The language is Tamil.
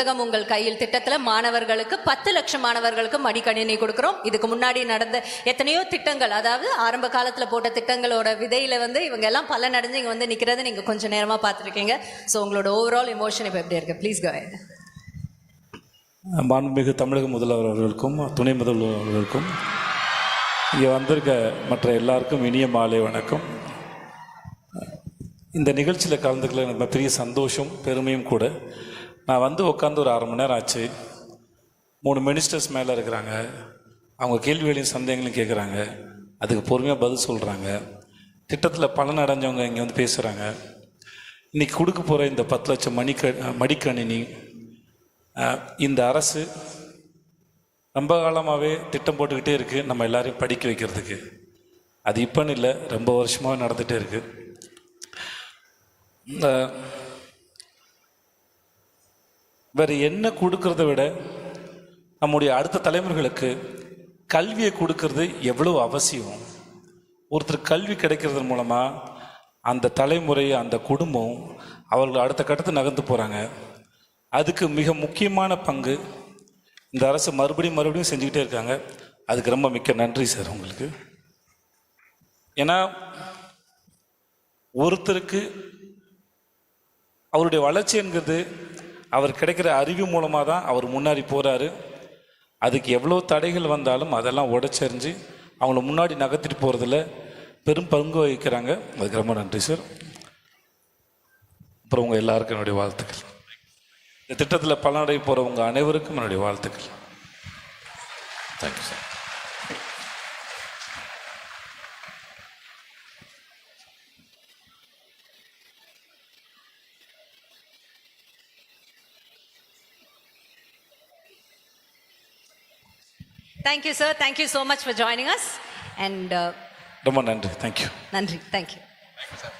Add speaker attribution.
Speaker 1: புத்தகம் உங்கள் கையில் திட்டத்துல மாணவர்களுக்கு பத்து லட்சம் மாணவர்களுக்கு மடிக்கணினி கொடுக்கிறோம். இதுக்கு முன்னாடி நடந்த எத்தனையோ திட்டங்கள் அதாவது ஆரம்ப காலத்துல போட்ட திட்டங்களோட விதையில வந்து இவங்க எல்லாம் பல நடந்து இங்க வந்து நிக்கிறதை நீங்க கொஞ்சம் நேரமா பார்த்துருக்கீங்க. ஸோ உங்களோட ஓவரால் எமோஷன் இப்போ எப்படி இருக்கு? ப்ளீஸ் கோ
Speaker 2: மாண்புமிகு தமிழக முதல்வர் அவர்களுக்கும் துணை முதல்வர் அவர்களுக்கும் இங்கே வந்திருக்க மற்ற எல்லாருக்கும் இனிய மாலை வணக்கம். இந்த நிகழ்ச்சியில் கலந்துக்கல எனக்கு பெரிய சந்தோஷம் பெருமையும் கூட. நான் வந்து உட்காந்து ஒரு அரை மணி நேரம் ஆச்சு. மூணு மினிஸ்டர்ஸ் மேலே இருக்கிறாங்க. அவங்க கேள்விகளையும் சந்தேகங்களையும் கேட்குறாங்க அதுக்கு பொறுமையாக பதில் சொல்கிறாங்க திட்டத்தில் பலன் அடைஞ்சவங்க இங்கே வந்து பேசுகிறாங்க இன்றைக்கி கொடுக்க போகிற இந்த பத்து லட்சம் மணிக்க மடிக்கணினி இந்த அரசு ரொம்ப காலமாகவே திட்டம் போட்டுக்கிட்டே இருக்குது நம்ம எல்லாரையும் படிக்க வைக்கிறதுக்கு. அது இப்போன்னு இல்லை ரொம்ப வருஷமாக நடந்துகிட்டே இருக்குது இந்த வேறு என்ன கொடுக்கறத விட நம்முடைய அடுத்த தலைமுறைகளுக்கு கல்வியை கொடுக்கறது எவ்வளோ அவசியம்? ஒருத்தர் கல்வி கிடைக்கிறது மூலமாக அந்த தலைமுறை அந்த குடும்பம் அவர்கள் அடுத்த கட்டத்தை நகர்ந்து போகிறாங்க அதுக்கு மிக முக்கியமான பங்கு இந்த அரசு மறுபடியும் மறுபடியும் செஞ்சுக்கிட்டே இருக்காங்க. அதுக்கு ரொம்ப மிக்க நன்றி சார் உங்களுக்கு. ஏன்னா ஒருத்தருக்கு அவருடைய வளர்ச்சி என்கிறது அவர் கிடைக்கிற அறிவு மூலமாக தான் அவர் முன்னாடி போகிறாரு அதுக்கு எவ்வளோ தடைகள் வந்தாலும் அதெல்லாம் உடச்சரிஞ்சு அவங்கள முன்னாடி நகர்த்திட்டு போகிறதுல பெரும் பங்கு வகிக்கிறாங்க. அதுக்கு ரொம்ப நன்றி சார். அப்புறம் உங்கள் எல்லாருக்கும் என்னுடைய வாழ்த்துக்கள். இந்த திட்டத்தில் பலனடைய போகிறவங்க அனைவருக்கும் என்னுடைய வாழ்த்துக்கள். Thank you sir
Speaker 1: thank you sir thank you so much for joining us and
Speaker 2: ரொம்ப நன்றி. தேங்க்யூ
Speaker 1: நன்றி. Thank you
Speaker 3: thank you sir